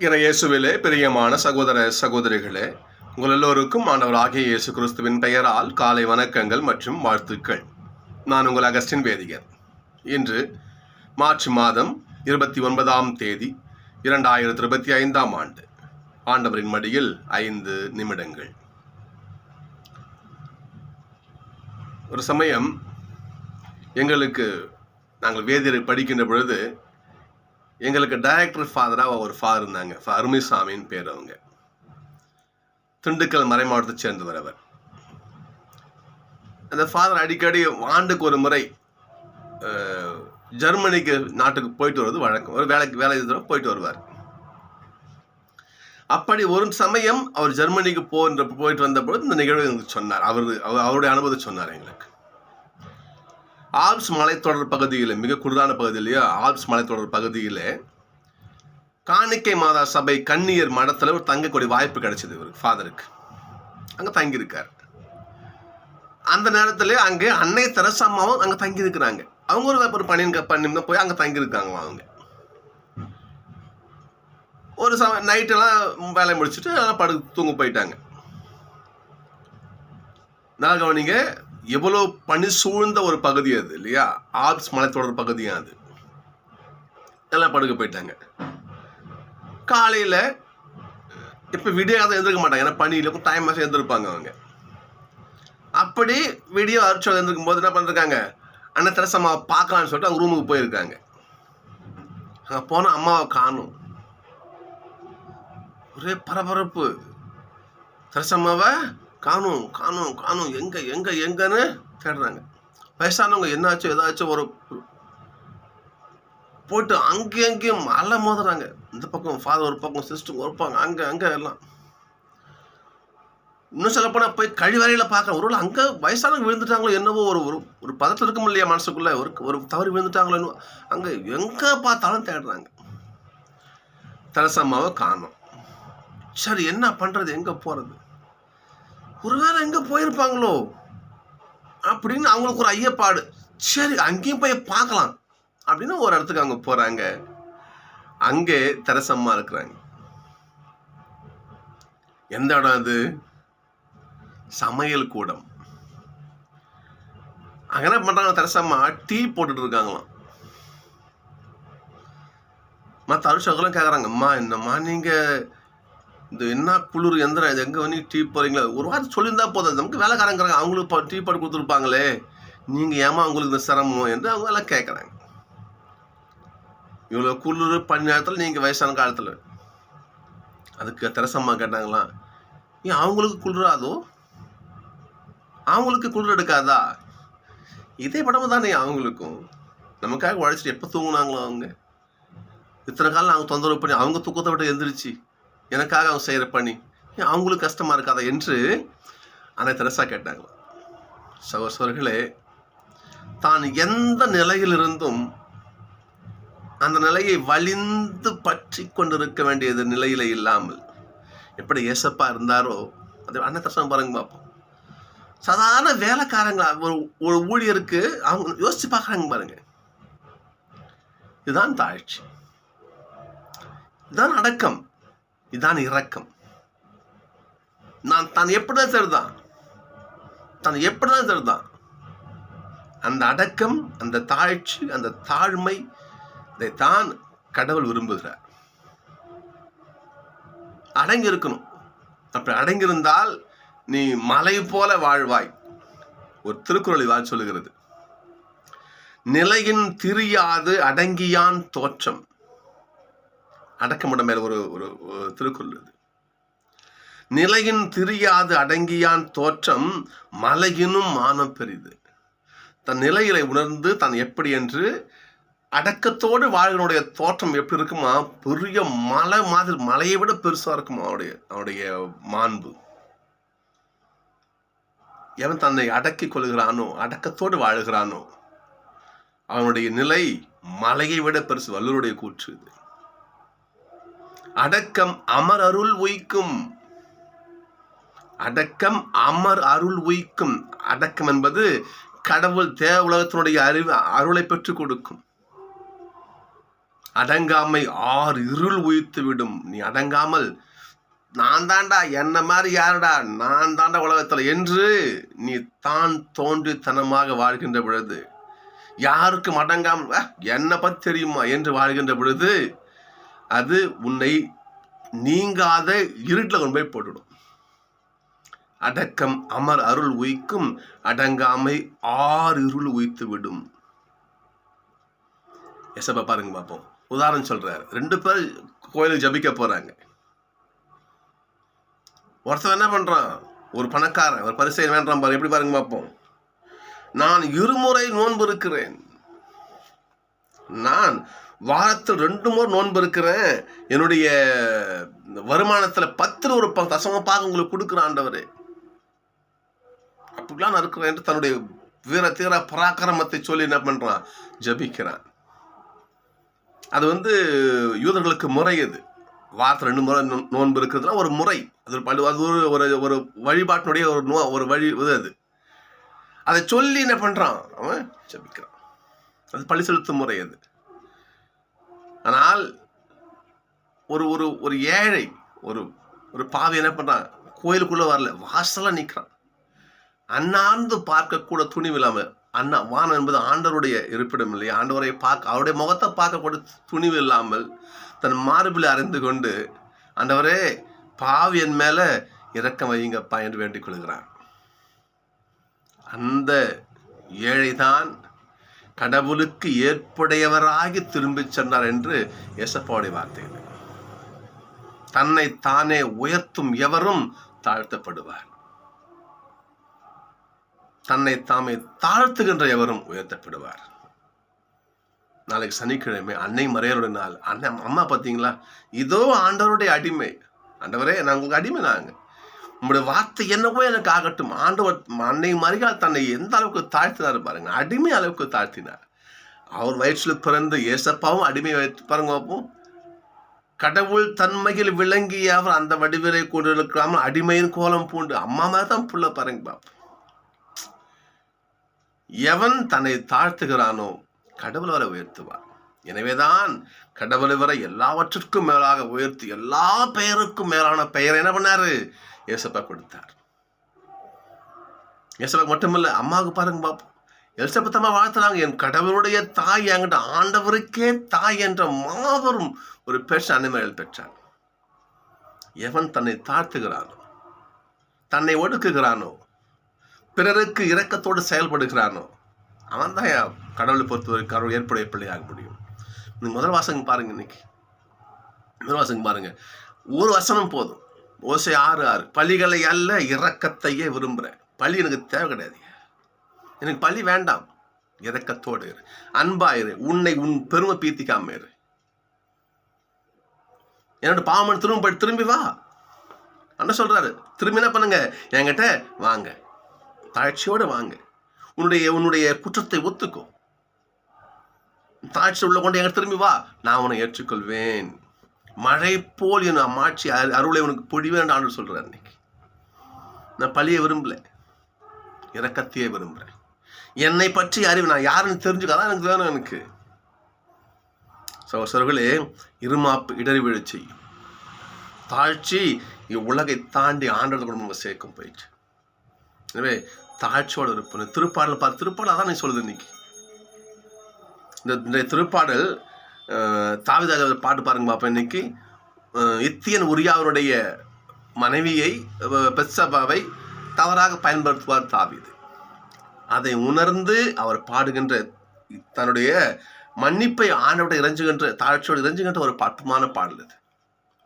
இயேசுவிலே பிரியமான சகோதர சகோதரிகளே உங்கள் எல்லோருக்கும் ஆண்டவராகிய இயேசு கிறிஸ்துவின் பெயரால் காலை வணக்கங்கள் மற்றும் வாழ்த்துக்கள். நான் உங்கள் அகஸ்டின் வேதிகர். இன்று மார்ச் மாதம் இருபத்தி ஒன்பதாம் தேதி இரண்டாயிரத்தி இருபத்தி ஐந்தாம் ஆண்டு. ஆண்டவரின் மடியில் ஐந்து நிமிடங்கள். ஒரு சமயம் எங்களுக்கு நாங்கள் வேதியரை படிக்கின்ற பொழுது எங்களுக்கு டைரக்டர் ஃபாதராக ஒரு ஃபாதர் இருந்தாங்க. அருமைசாமின்னு பேர் அவங்க. திண்டுக்கல் மறை மாவட்டத்தை சேர்ந்தவர் அவர். அந்த ஃபாதர் அடிக்கடி ஆண்டுக்கு ஒரு முறை ஜெர்மனிக்கு நாட்டுக்கு போயிட்டு வருவது வழக்கம். ஒரு வேலைக்கு வேலை தூரம் போயிட்டு வருவார். அப்படி ஒரு சமயம் அவர் ஜெர்மனிக்கு போன்ற போயிட்டு வந்த பொழுது இந்த நிகழ்வு எங்களுக்கு சொன்னார். அவர் அவர் அவருடைய அனுபவத்தை சொன்னார் எங்களுக்கு. ஆல்ப்ஸ் மலைத்தொடர் பகுதியில் மிக குளிரான பகுதியிலேயே ஆல்ப்ஸ் மலைத்தொடர் பகுதியில் காணிக்கை மாதா சபை கண்ணியர் மடத்தில் ஒரு தங்கக்கூடிய வாய்ப்பு கிடைச்சது இவருக்கு ஃபாதருக்கு. அங்கே தங்கியிருக்கார். அந்த நேரத்தில் அங்கே அன்னை தெரசாமாவும் அங்கே தங்கியிருக்கிறாங்க. அவங்க ஒரு ஒரு பணியின் பண்ணி போய் அங்கே தங்கியிருக்காங்க அவங்க. ஒரு சம நைட்டெல்லாம் வேலையை முடிச்சுட்டு எல்லாம் படு தூங்க போயிட்டாங்க. நான் கவனிங்க எவ்வளோ பனி சூழ்ந்த ஒரு பகுதி அது இல்லையா? ஆல்ப்ஸ் மலைத்தொடர் பகுதியாக அது. எல்லாம் படுக்க போயிட்டாங்க. காலையில் இப்போ விடியாத எழுந்திருக்க மாட்டாங்க. ஏன்னா பனியில் டைம் மாதம் எழுந்திருப்பாங்க அவங்க. அப்படி விடியோ அரிச்சோ எழுந்திருக்கும் போது என்ன பண்ணிருக்காங்க? அண்ணன் தெரசம்மாவை பார்க்கலான்னு சொல்லிட்டு அவங்க ரூமுக்கு போயிருக்காங்க. அங்கே போனால் அம்மாவை காணும். ஒரே பரபரப்பு. தெரசம்மாவை காணும் காணும் காணும். எங்கே எங்கே எங்கன்னு தேடுறாங்க. வயசானவங்க என்னாச்சோ ஏதாச்சும் ஒரு போட்டு அங்கேயும் அங்கேயும் மலை மோதுறாங்க. இந்த பக்கம் ஃபாதர் ஒரு பக்கம் சிஸ்டர் ஒரு அங்கே அங்கே எல்லாம். இன்னும் சொல்லப்போனால் போய் கழிவறையில் பார்க்குறேன் ஒருவேளை அங்கே வயசானவங்க விழுந்துட்டாங்களோ என்னவோ ஒரு ஒரு ஒரு பதத்தில் இருக்கும் இல்லையா மனசுக்குள்ளே? ஒரு ஒரு தவறு விழுந்துட்டாங்களோ என்னவோ? அங்கே எங்கே பார்த்தாலும் தேடுறாங்க. தலசம்மாவை காணும். சரி என்ன பண்ணுறது எங்கே போகிறது ஒருவேளை எங்கே போயிருப்பாங்களோ? அப்படின்னு அவங்களுக்கு ஒரு ஐயப்பாடு. சரி அங்கேயும் போய் பார்க்கலாம். அப்படின்னு ஒரு இடத்துக்கு அவங்க போகிறாங்க அங்கே தெரசம்மா இருக்கிறாங்க. எந்த இடம் அது? சமையல் கூடம். அங்க என்ன பண்றாங்க தெரசம்மா டீ போட்டுட்டு இருக்காங்களாம். மற்ற அருஷங்களும் கேட்குறாங்க அம்மா என்னம்மா நீங்க இந்த என்ன குளிர் எந்திரம் இது எங்கே வந்து டீ போகிறீங்களா ஒரு வாரம் சொல்லியிருந்தா போதும். நமக்கு வேலைக்காரங்கிறாங்க அவங்களுக்கு டீ போட்டு கொடுத்துருப்பாங்களே. நீங்கள் ஏமா உங்களுக்கு இந்த சிரமம் என்று அவங்க எல்லாம் கேட்குறாங்க இவ்வளோ குளிர் பணி நேரத்தில் நீங்கள் வயசான காலத்தில். அதுக்கு தெரசம்மா கேட்டாங்களாம் ஏன் அவங்களுக்கு குளிராதோ அவங்களுக்கு குளிர் எடுக்காதா? இதே படமும் தானே அவங்களுக்கும். நமக்காக உழைச்சிட்டு எப்போ தூங்குனாங்களோ அவங்க? இத்தனை காலம் அவங்க தொந்தரவு பண்ணி அவங்க தூக்கத்தை விட்டு எந்திரிச்சு எனக்காக அவங்க செய்கிற பணி. அவங்களுக்கு கஷ்டமாக இருக்காதா என்று அன்னை தெரசா கேட்டாங்களாம் சகோசர்களே தான் எந்த நிலையிலிருந்தும் அந்த நிலையை வலிந்து பற்றி கொண்டிருக்க வேண்டியது நிலையில இல்லாமல் எப்படி ஏசப்பா இருந்தாரோ அது அன்னை தரசம் பாருங்க பார்ப்போம் சாதாரண வேலைக்காரங்களா ஒரு ஒரு ஊழியருக்கு அவங்க யோசிச்சு பார்க்குறாங்க பாருங்க. இதுதான் தாழ்ச்சி. இதுதான் அடக்கம். இதுதான் இரக்கம். நான் தான் எப்படிதான் சரிதான் தான் எப்படிதான் சரிதான் அந்த அடக்கம் அந்த தாழ்ச்சி அந்த தாழ்மை இதைத்தான் கடவுள் விரும்புகிறார். அடங்கி இருக்கணும் அப்படி அடங்கியிருந்தால் நீ மலை போல வாழ்வாய். ஒரு திருக்குறள் வாழ் சொல்லுகிறது. நிலையின் திரியாது அடங்கியான் தோற்றம். அடக்கமிட மேல ஒரு ஒரு திருக்குள் திருக்குறள் நிலையின் திரியாது அடங்கியான் தோற்றம் மலையினும் மானம் பெரிது. தன் நிலையிலை உணர்ந்து தான் எப்படி என்று அடக்கத்தோடு வாழ்கனுடைய தோற்றம் எப்படி இருக்குமா? பெரிய மலை மாதிரி மலையை விட பெருசாக இருக்குமா அவனுடைய அவனுடைய மாண்பு? எவன் தன்னை அடக்கிக் கொள்கிறானோ அடக்கத்தோடு வாழுகிறானோ அவனுடைய நிலை மலையை விட பெருசு வல்லூருடைய கூற்று இது. அடக்கம் அமர் அருள் உய்க்கும். அடக்கம் அமர் அருள் உய்க்கும். அடக்கம் என்பது கடவுள் தேவ உலகத்தினுடைய அறிவு அருளை பெற்றுக் கொடுக்கும். அடங்காமை ஆறு இருள் உயிர்த்து விடும். நீ அடங்காமல் நான் தாண்டா என்ன மாதிரி யாருடா? நான் தாண்டா உலகத்தில். என்று நீ தான் தோன்றித்தனமாக வாழ்கின்ற பொழுது யாருக்கும் அடங்காமல் "அஹ், என்னை பத்தி தெரியுமா? என்று வாழ்கின்ற பொழுது அது உன்னை நீங்காத இருட்டில் கொண்டு போய் போட்டுடும். அடக்கம் அமர் அருள் உயிக்கும் அடங்காமை ஆறு இருள் உயித்து விடும். எசப்ப பாருங்க பார்ப்போம் உதாரணம் சொல்றாரு. ரெண்டு பேர் கோயிலுக்கு ஜபிக்க போறாங்க. ஒருத்தன் என்ன பண்றான்? ஒரு பணக்காரன் ஒரு பரிசை வேண்டாம் பாரு. எப்படி பாருங்க பார்ப்போம் நான் இருமுறை நோன்பு இருக்கிறேன். நான் வாரத்தில் ரெண்டு முறை நோன்பு இருக்கிறேன் என்னுடைய வருமானத்தில் பத்து ஒரு ப- தசம உங்களுக்கு கொடுக்குற ஆண்டவர். அப்படிலாம் நான் இருக்கிறேன் என்று தன்னுடைய வீர தீர பராக்கிரமத்தை சொல்லி என்ன பண்ணுறான் ஜபிக்கிறான். அது வந்து யூதர்களுக்கு முறை அது வாரத்தில் ரெண்டு முறை நோ- நோன்பு இருக்கிறதுலாம் ஒரு முறை. அது ஒரு பழு அது ஒரு ஒரு ஒரு வழிபாட்டினுடைய ஒரு நோ ஒரு வழி இது அது. அதை சொல்லி என்ன பண்ணுறான் அவன் ஜபிக்கிறான். அது பழி செலுத்தும் முறை அது. ஆனால் ஒரு ஒரு ஒரு ஏழை ஒரு ஒரு பாவி என்ன பண்ணுறான் கோயிலுக்குள்ளே வரல. வாசலாக நிற்கிறான் அண்ணாந்து பார்க்கக்கூட துணிவில்லாம அண்ணா வானம் என்பது ஆண்டவருடைய இருப்பிடம் இல்லையா? ஆண்டவரை பார்க்க அவருடைய முகத்தை பார்க்கக்கூட துணிவு இல்லாமல் தன் மார்பில் அறிந்து கொண்டு ஆண்டவரே பாவி என் மேலே இரக்கம் வையுங்கப்பா என்று வேண்டிக் கொள்கிறான் அந்த ஏழைதான் கடவுளுக்கு ஏற்புடையவராகி திரும்பிச் சென்றார் என்று எசப்பாவுடைய வார்த்தைகள். தன்னை தானே உயர்த்தும் எவரும் தாழ்த்தப்படுவார். தன்னை தாமே தாழ்த்துகின்ற எவரும் உயர்த்தப்படுவார். நாளைக்கு சனிக்கிழமை அன்னை மறையருடைய நாள். அண்ணன் அம்மா பார்த்தீங்களா? இதோ ஆண்டவருடைய அடிமை. ஆண்டவரே நான் உங்களுக்கு அடிமை நாங்க உங்களுடைய வார்த்தை என்னவோ எனக்கு ஆகட்டும். ஆண்டவர் அன்னை மறிகால் தன்னை எந்த அளவுக்கு தாழ்த்தினார் பாருங்க. அடிமை அளவுக்கு தாழ்த்தினார். அவர் வயிற்றில் பிறந்து ஏசப்பாவும் அடிமை வைத்து பாருங்க பார்ப்போம் கடவுள் தன்மையில் விளங்கிய அவர் அந்த வடிவிலை கொண்டிருக்காமல் அடிமையின் கோலம் பூண்டு அம்மா மாதிரி தான் புள்ள பாருங்க பாப்போம் எவன் தன்னை தாழ்த்துகிறானோ கடவுள் வரை உயர்த்துவார். எனவேதான் கடவுளை வரை எல்லாவற்றிற்கும் மேலாக உயர்த்தி எல்லா பெயருக்கும் மேலான பெயர் என்ன பண்ணாரு? ஏசப்பா கொடுத்தார். ஏசப்பா மட்டுமில்ல அம்மாவுக்கு பாருங்க பாப்போம். எலிசபத்தம்மா வாழ்த்துறாங்க. என் கடவுளுடைய தாய் என்கிட்ட ஆண்டவருக்கே தாய் என்ற மாபெரும் ஒரு பெற்ற அனுமதிகள் பெற்றார் எவன் தன்னை தாழ்த்துகிறானோ தன்னை ஒடுக்குகிறானோ பிறருக்கு இரக்கத்தோடு செயல்படுகிறானோ அவன் தான் கடவுளை பொறுத்தவரை கடவுள் ஏற்புடைய பிள்ளையாக முடியும். நீங்க முதல் வாசகம் பாருங்க இன்னைக்கு. முதல் வாசகம் பாருங்க. ஒரு வசனம் போதும். ஓசை ஆறு ஆறு. பழிகளை அல்ல இறக்கத்தையே விரும்புகிறேன் பழி எனக்கு தேவை கிடையாது. எனக்கு பழி வேண்டாம். இறக்கத்தோடு இரு. அன்பாயிரு உன்னை உன் பெருமை பீத்திக்காம இரு. என்னோட பாவமன் திரும்ப திரும்பி வா. அண்ணன் சொல்றாரு. திரும்பி என்ன பண்ணுங்க? என்கிட்ட வாங்க. தாழ்ச்சியோடு வாங்க. உன்னுடைய உன்னுடைய குற்றத்தை ஒத்துக்கும் தாழ்ச்சி உள்ள கொண்டு எங்க திரும்பி வா. நான் உன்னை ஏற்றுக்கொள்வேன். மழை போல் என் அம்மாட்சி அரு- அருளை உனக்கு பொழிவேன் ஆண்டு சொல்கிறேன் அன்னைக்கு நான் பழிய விரும்பல. இறக்கத்தையே விரும்புகிறேன் என்னை பற்றி அறிவு நான் யாருன்னு தெரிஞ்சுக்காதான் எனக்கு வேணும் எனக்கு. சகோசரர்களே இருமாப்பு இடறி வீழ்ச்சி செய்யும். தாழ்ச்சி உலகை தாண்டி ஆண்டது கூட நம்ம சேர்க்கும் போயிடுச்சு எனவே தாழ்ச்சியோடு இருப்பேன் திருப்பாடல் பார்த்து திருப்பாடல் அதான் நீ சொல்லுது இன்னைக்கு. இந்த இந்த திருப்பாடல் தாவிதாக பாட்டு பாருங்க பாப்பா இன்னைக்கு. இத்தியன் உரியாவருடைய மனைவியை பெட்சபாவை தவறாக பயன்படுத்துவார் தாவிது. அதை உணர்ந்து அவர் பாடுகின்ற தன்னுடைய மன்னிப்பை ஆண்டோட இறைஞ்சுகின்ற தாழ்ச்சியோடு இறைஞ்சுகின்ற ஒரு பட்டுமான பாடல் இது.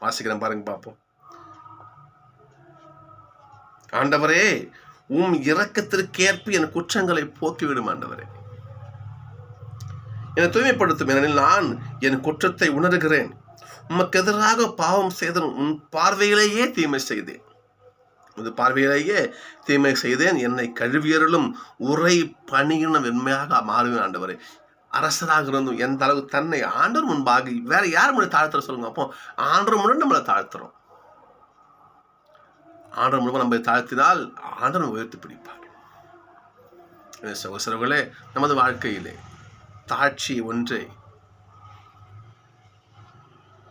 வாசிக்கிறேன் பாருங்க பார்ப்போம் ஆண்டவரே உம் இரக்கத்திற்கேற்ப என் குற்றங்களை போக்கிவிடும் ஆண்டவரே. என்னை தூய்மைப்படுத்தும் ஏனெனில் நான் என் குற்றத்தை உணர்கிறேன். உமக்கு எதிராக பாவம் செய்தேன் உன் பார்வையிலேயே தீமை செய்தேன். உமது பார்வையிலேயே தீமை செய்தேன். என்னை கழுவியருளும் உரை பணியின வெண்மையாக மாறுவேன் ஆண்டவரே. அரசராக இருந்தும் எந்த அளவு தன்னை ஆண்டவர் முன்பாக வேற யார் முன்னாடி தாழ்த்துற சொல்லுங்க அப்போ ஆண்டவர் முன்னாடி நம்மளை தாழ்த்துறோம். ஆண்டவர் மூலமாக நம்மை தாழ்த்தினால் ஆண்டவர் உயர்த்தி பிடிப்பார். எனவே நமது வாழ்க்கையிலே தாட்சி ஒன்றை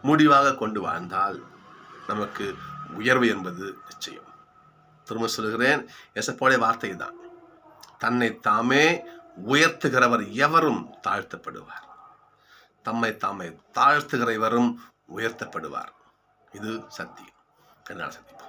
முடிவாக கொண்டு வாழ்ந்தால் நமக்கு உயர்வு என்பது நிச்சயம். திரும்ப சொல்கிறேன் எசப்போடைய வார்த்தை தான் தன்னை தாமே உயர்த்துகிறவர் எவரும் தாழ்த்தப்படுவார். தம்மை தாமே தாழ்த்துகிறவரும் உயர்த்தப்படுவார். இது சத்தியம். என்னால் சத்தியம்.